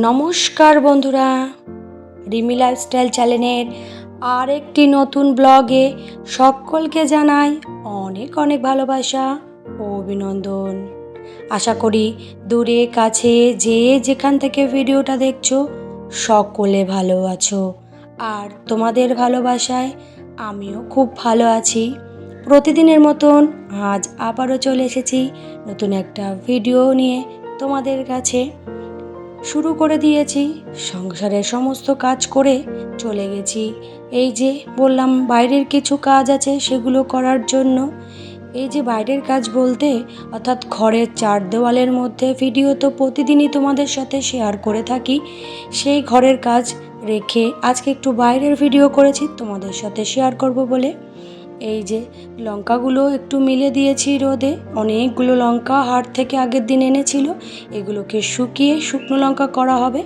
নমস্কার বন্ধুরা, রিমি লাইফস্টাইল চ্যানেলের আর একটি নতুন ব্লগে সকলকে জানাই অনেক অনেক ভালোবাসা ও অভিনন্দন। আশা করি দূরে, কাছে, যে যেখান থেকে ভিডিওটা দেখছ, সকলে ভালো আছো। আর তোমাদের ভালোবাসায় আমিও খুব ভালো আছি। প্রতিদিনের মতন আজ আবারও চলে এসেছি নতুন একটা ভিডিও নিয়ে তোমাদের কাছে। শুরু করে দিয়েছি। সংসারের সমস্ত কাজ করে চলে গেছি। এই যে বললাম, বাইরের কিছু কাজ আছে সেগুলো করার জন্য। এই যে বাইরের কাজ বলতে, অর্থাৎ ঘরের চার দেওয়ালের মধ্যে ভিডিও তো প্রতিদিনই তোমাদের সাথে শেয়ার করে থাকি, সেই ঘরের কাজ রেখে আজকে একটু বাইরের ভিডিও করেছি, তোমাদের সাথে শেয়ার করব বলে। এই যে, লঙ্কাগুলো একটু মিলে দিয়েছি রোদে। অনেকগুলো লঙ্কা হাট থেকে আগের দিন এনেছিল। এগুলোকে শুকিয়ে শুকনো লঙ্কা করা হবে।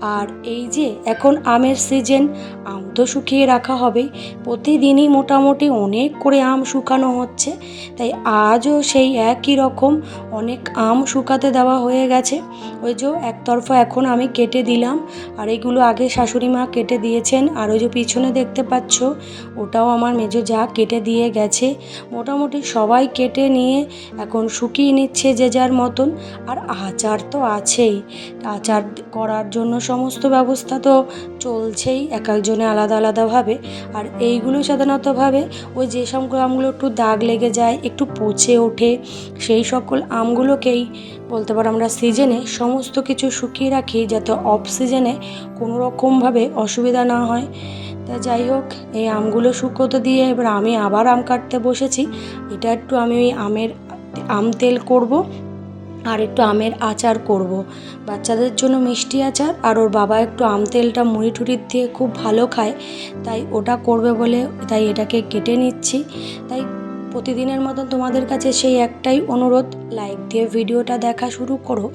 আর এই যে এখন আমের সিজন আম তো শুকিয়ে রাখা হবে। প্রতিদিনই মোটামুটি অনেক করে আম শুকানো হচ্ছে। তাই আজও সেই একই রকম অনেক আম শুকাতে দেওয়া হয়ে গেছে। ওই যে একতরফা এখন আমি কেটে দিলাম। আর এগুলো আগে শাশুড়ি মা কেটে দিয়েছেন। আর ওই যে পিছনে দেখতে পাচ্ছ, ওটাও আমার মেজো যা কেটে দিয়ে গেছে। মোটামুটি সবাই কেটে নিয়ে এখন শুকিয়ে নিচ্ছে যে যার মতন। আর আচার তো আছেই। আচার করার জন্য সমস্ত ব্যবস্থা তো চলছেই, এক একজনে আলাদা আলাদাভাবে। আর এইগুলো সাধারণতভাবে ওই যে সব আমগুলো একটু দাগ লেগে যায়, একটু পচে ওঠে, সেই সকল আমগুলোকেই বলতে পারো আমরা সিজনে সমস্ত কিছু শুকিয়ে রাখি যাতে অফ সিজনে কোনো রকমভাবে অসুবিধা না হয়। তা যাই হোক, এই আমগুলো শুকোতে দিয়ে এবার আমি আবার আম কাটতে বসেছি। এটা একটু আমি ওই আমের আম তেল করব। আর একটু আমের আচার করব। বাচ্চাদের জন্য মিষ্টি আচার আর ওর বাবা একটু আম তেলটা মুড়ি টুড়ি দিয়ে খুব ভালো খায়, তাই ওটা করবে বলে তাই এটাকে কেটে নিচ্ছি তাই প্রতিদিনের মতন তোমাদের কাছে সেই একটাই অনুরোধ লাইক দিয়ে ভিডিওটা দেখা শুরু করো।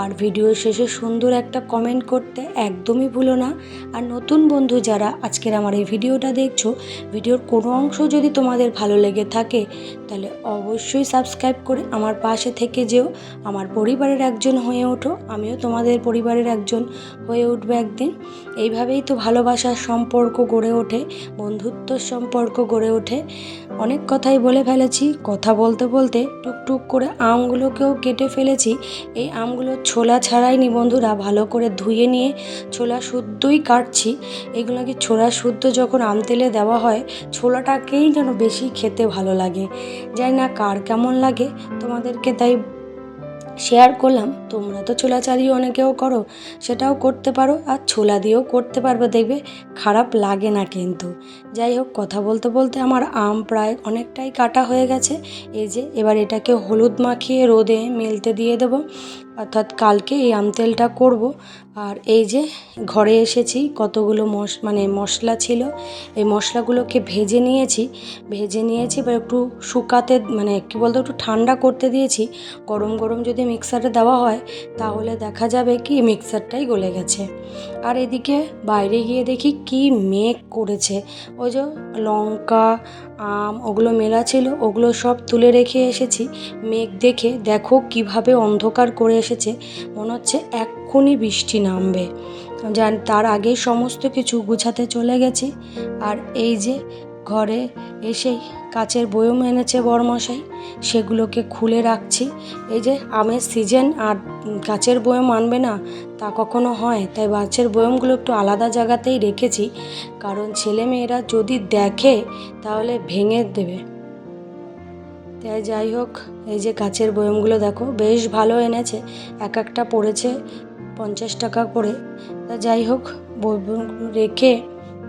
আর ভিডিও শেষে সুন্দর একটা কমেন্ট করতে একদমই ভুলো না। আর নতুন বন্ধু যারা আজকের আমার এই ভিডিওটা দেখছ, ভিডিওর কোনো অংশ যদি তোমাদের ভালো লেগে থাকে, তাহলে অবশ্যই সাবস্ক্রাইব করে আমার পাশে থেকে যেও। আমার পরিবারের একজন হয়ে ওঠো, আমিও তোমাদের পরিবারের একজন হয়ে উঠবো একদিন। এইভাবেই তো ভালোবাসার সম্পর্ক গড়ে ওঠে, বন্ধুত্বর সম্পর্ক গড়ে ওঠে। অনেক কথাই বলে ফেলেছি, কথা বলতে বলতে টুকটুক করে আমগুলোকেও কেটে ফেলেছি। এই আমগুলো ছোলা ছাড়াই নি বন্ধুরা, ভালো করে ধুয়ে নিয়ে ছোলা শুদ্ধই কাটছি। এগুলোকে ছোলা শুদ্ধ যখন আম তেলে দেওয়া হয়, ছোলাটাকেই যেন বেশি খেতে ভালো লাগে। জানি না কার কেমন লাগে, তোমাদেরকে তাই শেয়ার করলাম, তোমরা তো ছোলা চালিয়ে অনেকেও করো, সেটাও করতে পারো আর ছোলা দিয়েও করতে পারবে। দেখবে খারাপ লাগে না কিন্তু। যাই হোক, কথা বলতে বলতে আমার আম প্রায় অনেকটাই কাটা হয়ে গেছে। এই যে, এবার এটাকে হলুদ মাখিয়ে রোদে মেলতে দিয়ে দেবো। অর্থাৎ কালকে এই আম তেলটা করব। আর এই যে ঘরে এসেছি, কতগুলো মশ মানে মশলা ছিল, এই মশলাগুলোকে ভেজে নিয়েছি। ভেজে নিয়েছি, এবার একটু শুকাতে মানে কী বলতো, একটু ঠান্ডা করতে দিয়েছি। গরম গরম যদি মিক্সারে দেওয়া হয়, তাহলে দেখা যাবে কি মিক্সারটাই গলে গেছে। আর এদিকে বাইরে গিয়ে দেখি কি মেঘ করেছে। ওই যে লঙ্কা আম, ওগুলো মেলা ছিল, ওগুলো সব তুলে রেখে এসেছি। মেঘ দেখে দেখো কীভাবে অন্ধকার করে এসেছে। মনে হচ্ছে এক্ষুনি বৃষ্টি নামবে। যান, তার আগে সমস্ত কিছু গুছাতে চলে গেছি। আর এই যে ঘরে এসেই কাচের বয়ম এনেছে বরমশাই সেগুলোকে খুলে রাখছি। এই যে আমের সিজন আর কাচের বয়ম আনবে না, তা কখনো হয়। তাই বাচ্চার বয়মগুলো একটু আলাদা জায়গাতেই রেখেছি। কারণ ছেলে মেয়েরা যদি দেখে, তাহলে ভেঙে দেবে। তাই যাই হোক, এই যে কাচের বয়মগুলো দেখো, বেশ ভালো এনেছে। এক একটা পড়েছে পঞ্চাশ টাকা করে। তা যাই হোক রেখে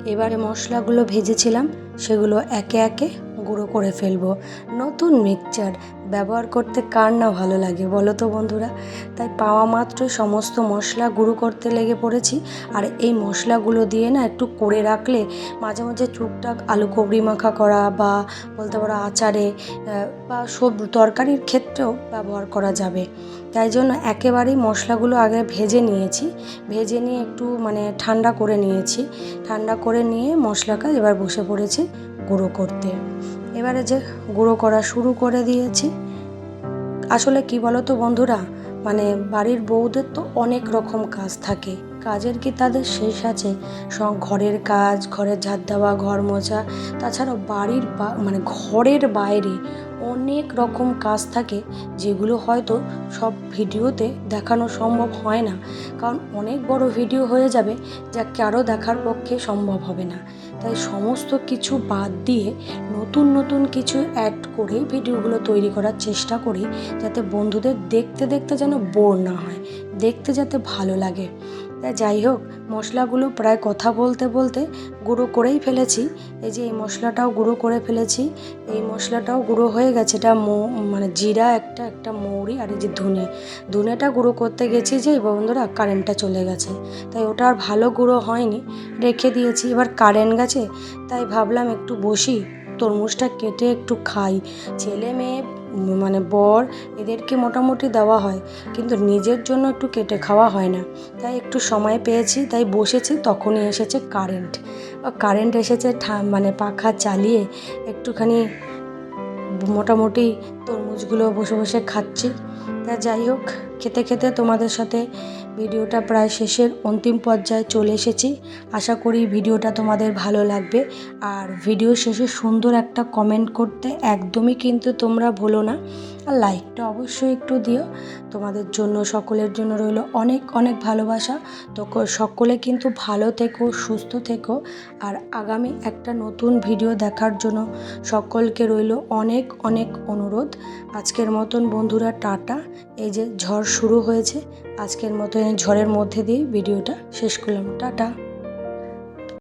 এবারে মশলাগুলো ভেজেছিলাম, সেগুলো একে একে গুঁড়ো করে ফেলব। নতুন মিক্সচার ব্যবহার করতে কার না ভালো লাগে বলো তো বন্ধুরা? তাই পাওয়া মাত্র সমস্ত মশলা গুঁড়ো করতে লেগে পড়েছি। আর এই মশলাগুলো দিয়ে না একটু করে রাখলে মাঝে মাঝে টুকটাক আলু কবরি মাখা করা বা বলতে পারো আচারে বা সব তরকারির ক্ষেত্রেও ব্যবহার করা যাবে। তাই জন্য একেবারেই মশলাগুলো আগে ভেজে নিয়েছি। ভেজে নিয়ে একটু মানে ঠান্ডা করে নিয়েছি। ঠান্ডা করে নিয়ে মশলাটা এবার বসে পড়েছি গুঁড়ো করতে। এবারে যে গুঁড়ো করা শুরু করে দিয়েছি। আসলে কি বলো তো বন্ধুরা? মানে বাড়ির বউদের তো অনেক রকম কাজ থাকে। কাজের কি তাদের শেষ আছে? ঘরের কাজ, ঘরের ঝাড় দেওয়া ঘর মোছা, তাছাড়াও বাড়ির বা মানে ঘরের বাইরে অনেক রকম কাজ থাকে, যেগুলো হয়তো সব ভিডিওতে দেখানো সম্ভব হয় না। কারণ অনেক বড় ভিডিও হয়ে যাবে, যা কারও দেখার পক্ষে সম্ভব হবে না। তাই সমস্ত কিছু বাদ দিয়ে নতুন নতুন কিছু অ্যাড করে ভিডিওগুলো তৈরি করার চেষ্টা করি, যাতে বন্ধুদের দেখতে দেখতে যেন বোর না হয়, দেখতে যাতে ভালো লাগে। তা যাই হোক, মশলাগুলো প্রায় কথা বলতে বলতে গুঁড়ো করেই ফেলেছি। এই যে এই মশলাটাও গুঁড়ো করে ফেলেছি। এই মশলাটাও গুঁড়ো হয়ে গেছে। এটা মৌ মানে জিরা একটা একটা মৌরি আর এই যে ধনে। ধনেটা গুঁড়ো করতে গেছি যে বন্ধুরা কারেন্টটা চলে গেছে। তাই ওটা আর ভালো গুঁড়ো হয়নি। রেখে দিয়েছি। এবার কারেন্ট গেছে। তাই ভাবলাম একটু বসি। তরমুজটা কেটে একটু খাই। ছেলে মেয়ে মানে বর এদেরকে মোটামুটি দেওয়া হয়, কিন্তু নিজের জন্য একটু কেটে খাওয়া হয় না। তাই একটু সময় পেয়েছি, তাই বসেছি, তখনই এসেছে কারেন্ট। কারেন্ট এসেছে মানে পাখা চালিয়ে একটুখানি মোটামুটি তরমুজগুলো বসে বসে খাচ্ছি। তা যাই হোক, খেতে খেতে তোমাদের সাথে ভিডিওটা প্রায় শেষের অন্তিম পর্যায়ে চলে এসেছি। আশা করি ভিডিওটা তোমাদের ভালো লাগবে। আর ভিডিও শেষে সুন্দর একটা কমেন্ট করতে একদমই কিন্তু তোমরা ভুলো না। আর লাইকটা অবশ্যই একটু দিও। তোমাদের জন্য, সকলের জন্য রইল অনেক অনেক ভালোবাসা। তো সকলে কিন্তু ভালো থেকো, সুস্থ থেকো। আর আগামী একটা নতুন ভিডিও দেখার জন্য সকলকে রইল অনেক অনেক অনুরোধ। আজকের মতন বন্ধুরা টাটা। এই যে ঝড় শুরু হয়েছে, আজকের মতন এই ঝড়ের মধ্যে দিয়ে ভিডিওটা শেষ করলাম। টাটা।